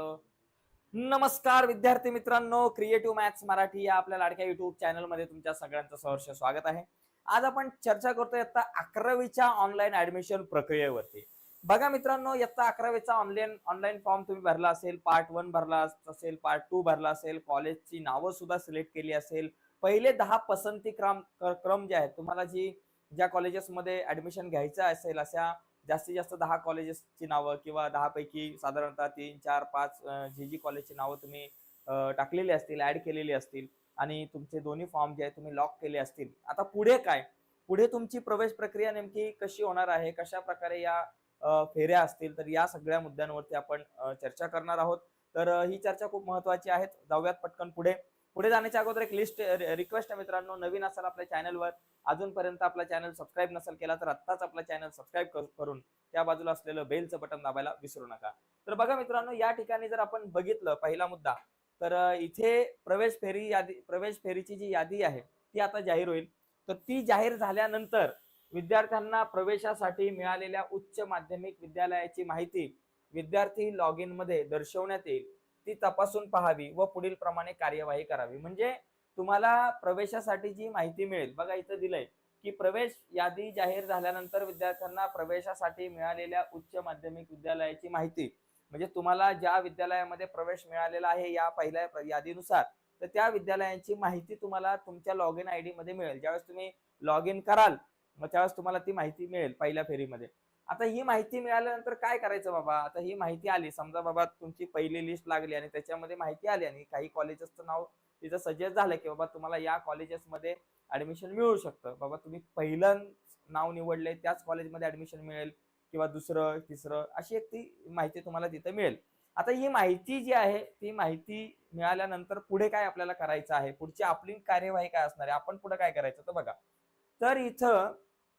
नमस्कार विद्यार्थी मित्रांनो क्रिएटिव्ह मॅथ्स मराठी या आपल्या लाडक्या युट्यूब चॅनलमध्ये तुमच्या सगळ्यांचं सहर्ष स्वागत आहे. आज आपण चर्चा करतोय इयत्ता अकरावीच्या ऑनलाईन ऍडमिशन प्रक्रियेवरती. बघा मित्रांनो इयत्ता अकरावीचा ऑनलाईन ऑनलाईन फॉर्म तुम्ही भरला असेल पार्ट वन भरला असेल पार्ट टू भरला असेल कॉलेजची नावं सुद्धा सिलेक्ट केली असेल. पहिले दहा पसंती क्रम क्रम जे आहेत तुम्हाला जी ज्या कॉलेजेसमध्ये ऍडमिशन घ्यायचं असेल अशा जास्तीत जास्त दहा कॉलेजेसची नावं किंवा दहा पैकी साधारणतः तीन चार पाच जी जी कॉलेजची नावं तुम्ही टाकलेली असतील ऍड केलेली असतील आणि तुमचे दोन्ही फॉर्म जे आहेत तुम्ही लॉक केले असतील. आता पुढे काय? पुढे तुमची प्रवेश प्रक्रिया नेमकी कशी होणार आहे? कशा प्रकारे या फेऱ्या असतील? तर या सगळ्या मुद्द्यांवरती आपण चर्चा करणार आहोत. तर ही चर्चा खूप महत्वाची आहे. जाऊयात पटकन पुढे. पुढे जाण्याच्या अगोदर एक लिस्ट रिक्वेस्ट आहे मित्रांनो. नवीन असाल आपल्या चॅनलवर अजूनपर्यंत आपला चॅनल सबस्क्राईब नसेल केला तर आत्ताच आपला चॅनल सबस्क्राईब करून त्या बाजूला असलेलं बेलचं बटन दाबायला विसरू नका. तर बघा मित्रांनो या ठिकाणी जर आपण बघितलं पहिला मुद्दा तर इथे प्रवेश फेरी यादी प्रवेश फेरीची जी यादी आहे ती आता जाहीर होईल. तर ती जाहीर झाल्यानंतर विद्यार्थ्यांना प्रवेशासाठी मिळालेल्या उच्च माध्यमिक विद्यालयाची माहिती विद्यार्थी लॉग इनमध्ये दर्शवण्यात येईल. ती तपासून पाहावी व पुढील प्रमाणे कार्यवाही करावी. म्हणजे तुम्हाला प्रवेशासाठी जी माहिती मिळेल बघा इथं दिलंय की प्रवेश यादी जाहीर झाल्यानंतर विद्यार्थ्यांना प्रवेशासाठी मिळालेल्या उच्च माध्यमिक विद्यालयाची माहिती म्हणजे तुम्हाला ज्या विद्यालयामध्ये प्रवेश मिळालेला आहे या पहिल्या यादीनुसार तर त्या विद्यालयांची माहिती तुम्हाला तुमच्या लॉग इन आयमध्ये मिळेल. ज्यावेळेस तुम्ही लॉग इन कराल मग त्यावेळेस तुम्हाला ती माहिती मिळेल पहिल्या फेरीमध्ये. आता ही माहिती मिळाल्यानंतर काय करायचं बाबा? आता ही माहिती आली. समजा बाबा तुमची पहिली लिस्ट लागली आणि त्याच्यामध्ये माहिती आली आणि काही कॉलेजेसचं नाव तिथं सजेस्ट झालं की बाबा तुम्हाला या कॉलेजेसमध्ये ऍडमिशन मिळू शकतं. बाबा तुम्ही पहिलं नाव निवडले त्याच कॉलेजमध्ये ऍडमिशन मिळेल किंवा दुसरं तिसरं अशी एक ती माहिती तुम्हाला तिथं मिळेल. आता ही माहिती जी आहे ती माहिती मिळाल्यानंतर पुढे काय आपल्याला करायचं आहे? पुढची आपली कार्यवाही काय असणार आहे? आपण पुढे काय करायचं? तर बघा. तर इथं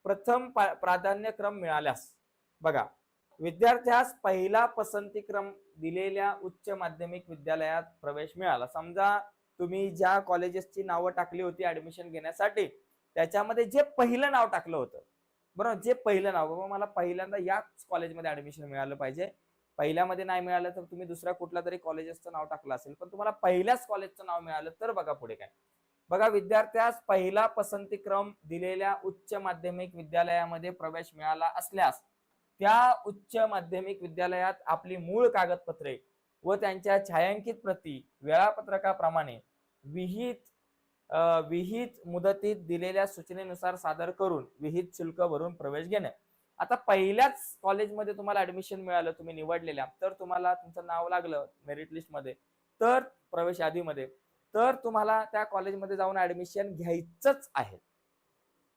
प्रथम प्राधान्यक्रम मिळाल्यास बघा विद्यार्थ्यास पहिला पसंती क्रम दिलेल्या उच्च माध्यमिक विद्यालयात प्रवेश मिळाला. समजा तुम्ही ज्या कॉलेजेसची नावं टाकली होती ऍडमिशन घेण्यासाठी त्याच्यामध्ये जे पहिलं नाव टाकलं होतं बरोबर? जे पहिलं नाव बाबा मला पहिल्यांदा याच कॉलेजमध्ये ऍडमिशन मिळालं पाहिजे. पहिल्यामध्ये नाही मिळालं तर तुम्ही दुसऱ्या कुठल्या तरी कॉलेजेसचं नाव टाकलं असेल पण तुम्हाला पहिल्याच कॉलेजचं नाव मिळालं तर बघा पुढे काय. बघा विद्यार्थ्यास पहिला पसंती क्रम दिलेल्या उच्च माध्यमिक विद्यालयामध्ये प्रवेश मिळाला असल्यास त्या उच्च माध्यमिक विद्यालयात आपली मूळ कागदपत्रे व त्यांच्या छायांकित प्रती वेळापत्रकाप्रमाणे विहित विहित मुदतीत दिलेल्या सूचनेनुसार सादर करून विहित शुल्क भरून प्रवेश घेणे. आता पहिल्याच कॉलेजमध्ये तुम्हाला ऍडमिशन मिळालं तुम्ही निवडलेल्या तर तुम्हाला तुमचं नाव लागलं मेरिट लिस्टमध्ये तर प्रवेश यादीमध्ये. तर तुम्हाला त्या कॉलेजमध्ये जाऊन ऍडमिशन घ्यायचंच आहे.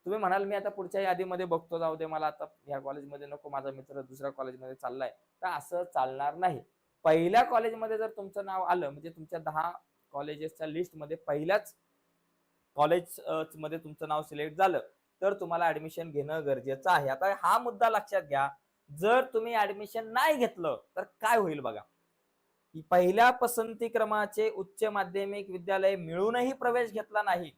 तुम्ही म्हणाल मी आता पुढच्या यादीमध्ये बघतो जाऊ दे मला आता ह्या कॉलेजमध्ये नको माझा मित्र दुसऱ्या कॉलेजमध्ये चाललाय. तर असं चालणार नाही. पहिल्या कॉलेजमध्ये जर तुमचं नाव आलं म्हणजे तुमच्या दहा कॉलेजेसच्या लिस्टमध्ये पहिल्याच कॉलेजमध्ये तुमचं नाव सिलेक्ट झालं तर तुम्हाला ऍडमिशन घेणं गरजेचं आहे. आता हा मुद्दा लक्षात घ्या. जर तुम्ही ऍडमिशन नाही घेतलं तर काय होईल बघा. पहिल्या पसंती क्रमाचे उच्च माध्यमिक विद्यालय मिळूनही प्रवेश घेतला नाही.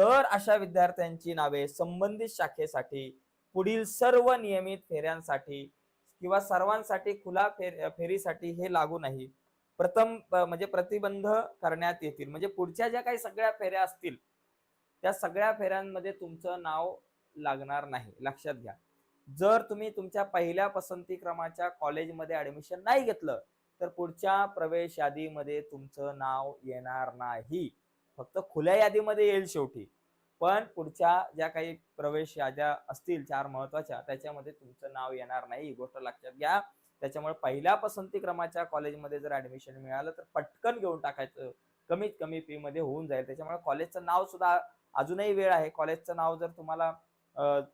तर अशा विद्यार्थ्यांची नावे संबंधित शाखेसाठी पुढील सर्व नियमित फेऱ्यांसाठी किंवा सर्वांसाठी खुला फेर फेरीसाठी हे लागू नाही. प्रथम म्हणजे प्रतिबंध करण्यात येतील. म्हणजे पुढच्या ज्या काही सगळ्या फेऱ्या असतील त्या सगळ्या फेऱ्यांमध्ये तुमचं नाव लागणार नाही. लक्षात घ्या. जर तुम्ही तुमच्या पहिल्या पसंती क्रमाच्या कॉलेजमध्ये ऍडमिशन नाही घेतलं तर पुढच्या प्रवेश यादीमध्ये तुमचं नाव येणार नाही. फक्त खुल्या यादीमध्ये येईल शेवटी. पण पुढच्या ज्या काही प्रवेश याद्या असतील चार महत्त्वाच्या त्याच्यामध्ये तुमचं नाव येणार नाही. ही गोष्ट लक्षात घ्या. त्याच्यामुळे पहिल्या पसंती क्रमाच्या कॉलेजमध्ये जर ऍडमिशन मिळालं तर पटकन घेऊन टाकायचं. कमीत कमी फी मध्ये होऊन जाईल. त्याच्यामुळे कॉलेजचं नाव सुद्धा अजूनही वेळ आहे. कॉलेजचं नाव जर तुम्हाला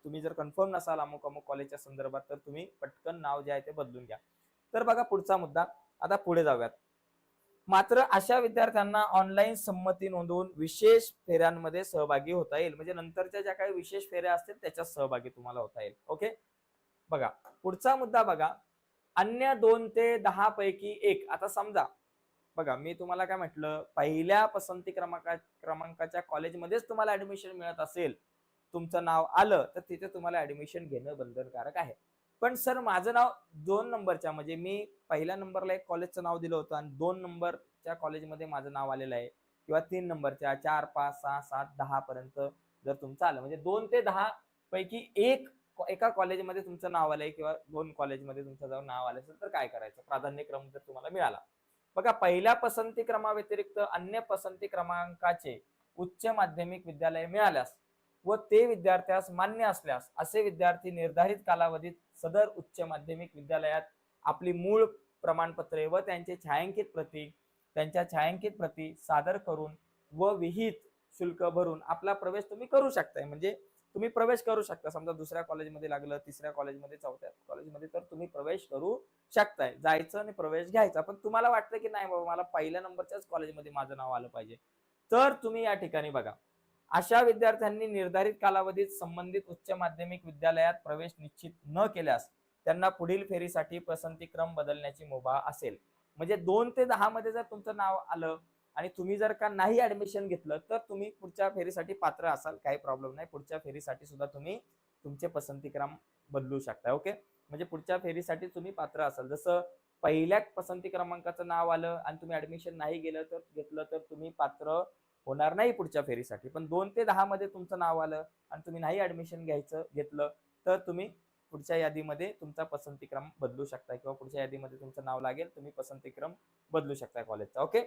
तुम्ही जर कन्फर्म नसाल अमुक अमुक कॉलेजच्या संदर्भात तर तुम्ही पटकन नाव जे आहे ते बदलून घ्या. तर बघा पुढचा मुद्दा. आता पुढे जाऊयात. मात्र अशा विद्यार्थ्यांना ऑनलाईन संमती नोंदवून विशेष फेऱ्यांमध्ये सहभागी होता येईल. म्हणजे नंतरच्या ज्या काही विशेष फेऱ्या असतील त्याच्यात सहभागी तुम्हाला होता येईल. ओके बघा पुढचा मुद्दा बघा. अन्य दोन ते दहा पैकी एक. आता समजा बघा मी तुम्हाला काय म्हटलं? पहिल्या पसंती क्रमांका क्रमांकाच्या कॉलेजमध्येच तुम्हाला ऍडमिशन मिळत असेल. तुमचं नाव आलं तर तिथे तुम्हाला ऍडमिशन घेणं बंधनकारक आहे. पण सर माझं नाव दोन नंबरच्या म्हणजे मी पहिल्या नंबरला एक कॉलेजचं नाव दिलं होतं आणि दोन नंबरच्या कॉलेजमध्ये माझं नाव आलेलं आहे. किंवा तीन नंबरच्या चार पाच सहा सात दहा पर्यंत जर तुमचं आलं. म्हणजे दोन ते दहा पैकी एक एका कॉलेजमध्ये तुमचं नाव आलंय किंवा दोन कॉलेजमध्ये तुमचं जर नाव आलं असेल तर काय करायचं? प्राधान्यक्रम जर तुम्हाला मिळाला. बघा पहिल्या पसंती क्रमाव्यतिरिक्त अन्य पसंती क्रमांकाचे उच्च माध्यमिक विद्यालय मिळाल्यास व ते विद्यार्थ्यास मान्य असल्यास असे विद्यार्थी निर्धारित कालावधीत सदर उच्च माध्यमिक विद्यालयात आपली मूळ प्रमाणपत्रे व त्यांचे छायांकित प्रती त्यांच्या छायांकित प्रती सादर करून व विहित शुल्क भरून आपला प्रवेश तुम्ही करू शकताय. म्हणजे तुम्ही प्रवेश करू शकता. समजा दुसऱ्या कॉलेजमध्ये लागलं तिसऱ्या कॉलेजमध्ये चौथ्या कॉलेजमध्ये तर तुम्ही प्रवेश करू शकताय. जायचं आणि प्रवेश घ्यायचा. पण तुम्हाला वाटतं की नाही बाबा मला पहिल्या नंबरच्याच कॉलेजमध्ये माझं नाव आलं पाहिजे. तर तुम्ही या ठिकाणी बघा. अशा विद्यार्थ्यांनी निर्धारित कालावधीत संबंधित उच्च माध्यमिक विद्यालयात प्रवेश निश्चित न केल्यास त्यांना पुढील फेरीसाठी पसंती क्रम बदलण्याची मुभा असेल. म्हणजे दोन ते दहा मध्ये जर तुमचं नाव आलं आणि तुम्ही जर का नाही ऍडमिशन घेतलं तर तुम्ही पुढच्या फेरीसाठी पात्र असाल. काही प्रॉब्लेम नाही. पुढच्या फेरीसाठी सुद्धा तुम्ही तुमचे पसंती क्रम बदलू शकता. ओके म्हणजे पुढच्या फेरीसाठी तुम्ही पात्र असाल. जसं पहिल्या पसंती क्रमांकाचं नाव आलं आणि तुम्ही ऍडमिशन नाही गेलं तर घेतलं तर तुम्ही पात्र होणार नाही पुढच्या फेरीसाठी. पण दोन ते दहा मध्ये तुमचं नाव आलं आणि तुम्ही नाही ऍडमिशन घ्यायचं घेतलं तर तुम्ही पुढच्या यादीमध्ये तुमचा पसंतीक्रम बदलू शकता किंवा पुढच्या यादीमध्ये तुमचं नाव लागेल तुम्ही पसंतीक्रम बदलू शकता कॉलेजचा ओके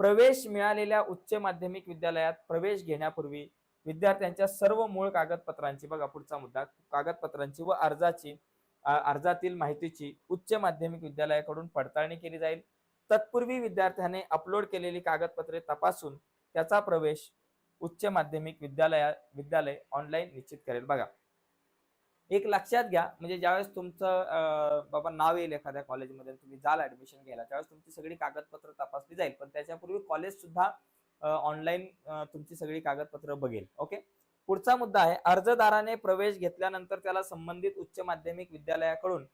प्रवेश मिळालेल्या उच्च माध्यमिक विद्यालयात प्रवेश घेण्यापूर्वी विद्यार्थ्यांच्या सर्व मूळ कागदपत्रांची बघा पुढचा मुद्दा कागदपत्रांची व अर्जाची अर्जातील माहितीची उच्च माध्यमिक विद्यालयाकडून पडताळणी केली जाईल. तत्पूर्वी विद्यार्थ्याने अपलोड केलेली कागदपत्रे तपासून त्याचा प्रवेश उच्च माध्यमिक विद्यालया विद्यालय ऑनलाईन निश्चित करेल. बघा एक लक्षात घ्या म्हणजे ज्यावेळेस तुमचं बाबा नाव येईल एखाद्या कॉलेजमध्ये तुम्ही जाल ऍडमिशन घ्यायला त्यावेळेस तुमची सगळी कागदपत्र तपासली जाईल पण त्याच्यापूर्वी कॉलेज सुद्धा ऑनलाईन तुमची सगळी कागदपत्र बघेल ओके पुढचा मुद्दा आहे अर्जदाराने प्रवेश घेतल्यानंतर त्याला संबंधित उच्च माध्यमिक विद्यालयाकडून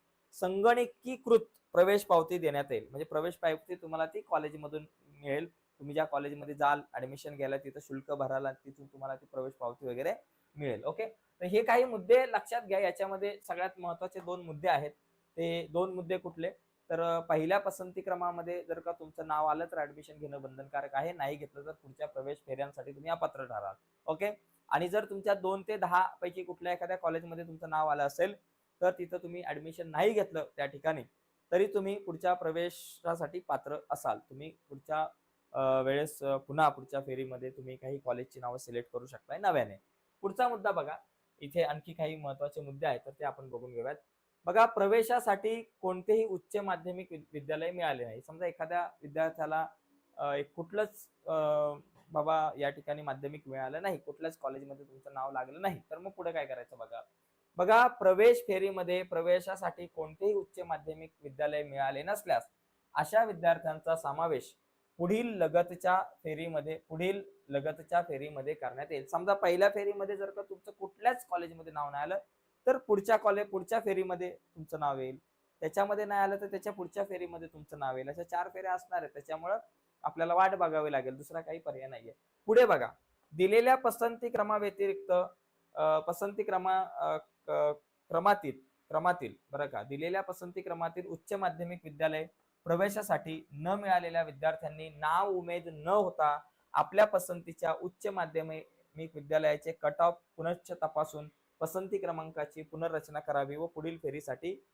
संगणकीकृत प्रवेश पावती देण्यात येईल. म्हणजे प्रवेश पावती तुम्हाला ती कॉलेजमधून मिळेल. तुम्ही ज्या कॉलेजमध्ये जाल ऍडमिशन घ्यायला तिथं शुल्क भरायला तिथून तुम्हाला ती प्रवेश पावती वगैरे मिळेल ओके तर हे काही मुद्दे लक्षात घ्या याच्यामध्ये सगळ्यात महत्त्वाचे दोन मुद्दे आहेत. ते दोन मुद्दे कुठले? तर पहिल्या पसंती क्रमामध्ये जर का तुमचं नाव आलं तर ऍडमिशन घेणं बंधनकारक आहे. नाही घेतलं तर पुढच्या प्रवेश फेऱ्यांसाठी तुम्ही अपात्र ठराल ओके आणि जर तुमच्या दोन ते दहा पैकी कुठल्या एखाद्या कॉलेजमध्ये तुमचं नाव आलं असेल तर तिथं तुम्ही ऍडमिशन नाही घेतलं त्या ठिकाणी तरी तुम्ही पुढच्या प्रवेशासाठी पात्र असाल. तुम्ही पुढच्या वेळेस पुन्हा पुढच्या फेरीमध्ये तुम्ही काही कॉलेजची नावं सिलेक्ट करू शकताय नव्याने. पुढचा मुद्दा बघा. इथे आणखी काही महत्त्वाचे मुद्दे आहेत तर ते आपण बघून घेऊयात. बघा प्रवेशासाठी कोणतेही उच्च माध्यमिक विद्यालय मिळाले नाही. समजा एखाद्या विद्यार्थ्याला एक कुठलंच अं, बाबा या ठिकाणी माध्यमिक मिळालं नाही कुठल्याच कॉलेजमध्ये तुमचं नाव लागलं नाही तर मग पुढे काय करायचं बघा? बघा प्रवेश फेरीमध्ये प्रवेशासाठी कोणतेही उच्च माध्यमिक विद्यालय मिळाले नसल्यास अशा विद्यार्थ्यांचा समावेश पुढील लगतच्या फेरीमध्ये पुढील लगतच्या फेरीमध्ये करण्यात येईल. समजा पहिल्या फेरीमध्ये जर का तुमचं कुठल्याच कॉलेजमध्ये नाव नाही आलं तर पुढच्या कॉलेज पुढच्या फेरीमध्ये तुमचं नाव येईल. त्याच्यामध्ये नाही आलं तर त्याच्या पुढच्या फेरीमध्ये तुमचं नाव येईल. अशा चार फेऱ्या असणार आहेत. त्याच्यामुळं आपल्याला वाट बघावी लागेल. दुसरा काही पर्याय नाहीये. पुढे बघा. दिलेल्या पसंती क्रमाव्यतिरिक्त पसंती क्रमा क्रमातील क्रमातील बरं का. दिलेल्या पसंती क्रमातील उच्च माध्यमिक विद्यालय प्रवेशासाठी न मिळालेल्या विद्यार्थ्यांनी नाव उमेद न होता आपल्या पसंतीच्या उच्च माध्यमिक विद्यालयाचे कट ऑफ पुनश्च तपासून पसंती क्रमांकाची पुनर्रचना करावी व पुढील फेरीसाठी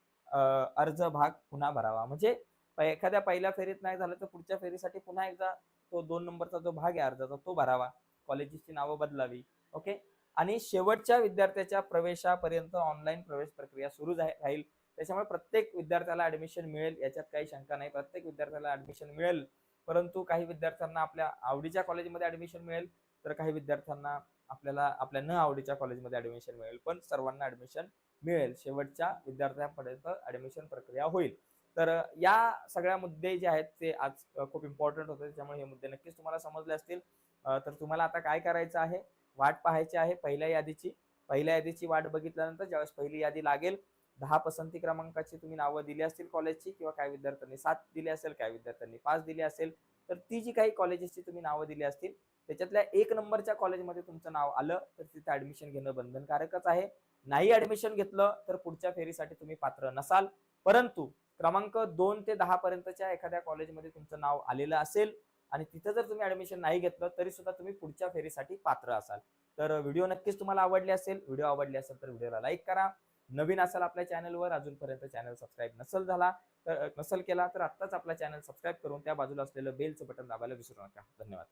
अर्ज भाग पुन्हा भरावा. म्हणजे एखाद्या पहिल्या फेरीत नाही झालं तर पुढच्या फेरीसाठी पुन्हा एकदा तो दोन नंबरचा जो भाग आहे अर्जाचा तो भरावा. कॉलेजेसची नावं बदलावी. ओके? आणि शेवटच्या विद्यार्थ्याच्या प्रवेशापर्यंत ऑनलाईन प्रवेश प्रक्रिया सुरू जाय- राहील. त्याच्यामुळे प्रत्येक विद्यार्थ्याला ऍडमिशन मिळेल याच्यात काही शंका नाही. प्रत्येक विद्यार्थ्याला ऍडमिशन मिळेल. परंतु काही विद्यार्थ्यांना आपल्या आवडीच्या कॉलेजमध्ये ऍडमिशन मिळेल तर काही विद्यार्थ्यांना आपल्याला आपल्या न आवडीच्या कॉलेजमध्ये ऍडमिशन मिळेल. पण सर्वांना ऍडमिशन मिळेल. शेवटच्या विद्यार्थ्यांपर्यंत ऍडमिशन प्रक्रिया होईल. तर या सगळ्या मुद्दे जे आहेत ते आज खूप इम्पॉर्टंट होते. त्याच्यामुळे हे मुद्दे नक्कीच तुम्हाला समजले असतील. तर तुम्हाला आता काय करायचं आहे? वाट पाहायची आहे पहिल्या यादीची. पहिल्या यादीची वाट बघितल्यानंतर ज्यावेळेस पहिली यादी लागेल दहा पसंती क्रमांकाची तुम्ही नावं दिली असतील कॉलेजची किंवा काही विद्यार्थ्यांनी सात दिली असेल काही विद्यार्थ्यांनी पाच दिली असेल तर ती जी काही कॉलेजेसची तुम्ही नावं दिली असतील त्याच्यातल्या एक नंबरच्या कॉलेजमध्ये तुमचं नाव आलं तर तिथे ऍडमिशन घेणं बंधनकारकच आहे. नाही ऍडमिशन घेतलं तर पुढच्या फेरीसाठी तुम्ही पात्र नसाल. परंतु क्रमांक दोन ते दहा पर्यंतच्या एखाद्या कॉलेजमध्ये तुमचं नाव आलेलं असेल आणि तिथं जर तुम्ही ऍडमिशन नाही घेतलं तरी सुद्धा तुम्ही पुढच्या फेरीसाठी पात्र असाल. तर व्हिडिओ नक्कीच तुम्हाला आवडले असेल व्हिडिओ आवडले असेल तर व्हिडिओला लाईक करा. नवीन असाल आपल्या चॅनलवर अजूनपर्यंत चॅनल सबस्क्राईब नसेल झाला तर नसेल केला तर आत्ताच आपला चॅनल सबस्क्राईब करून त्या बाजूला असलेलं बेलचं बटन दाबायला विसरू नका. धन्यवाद.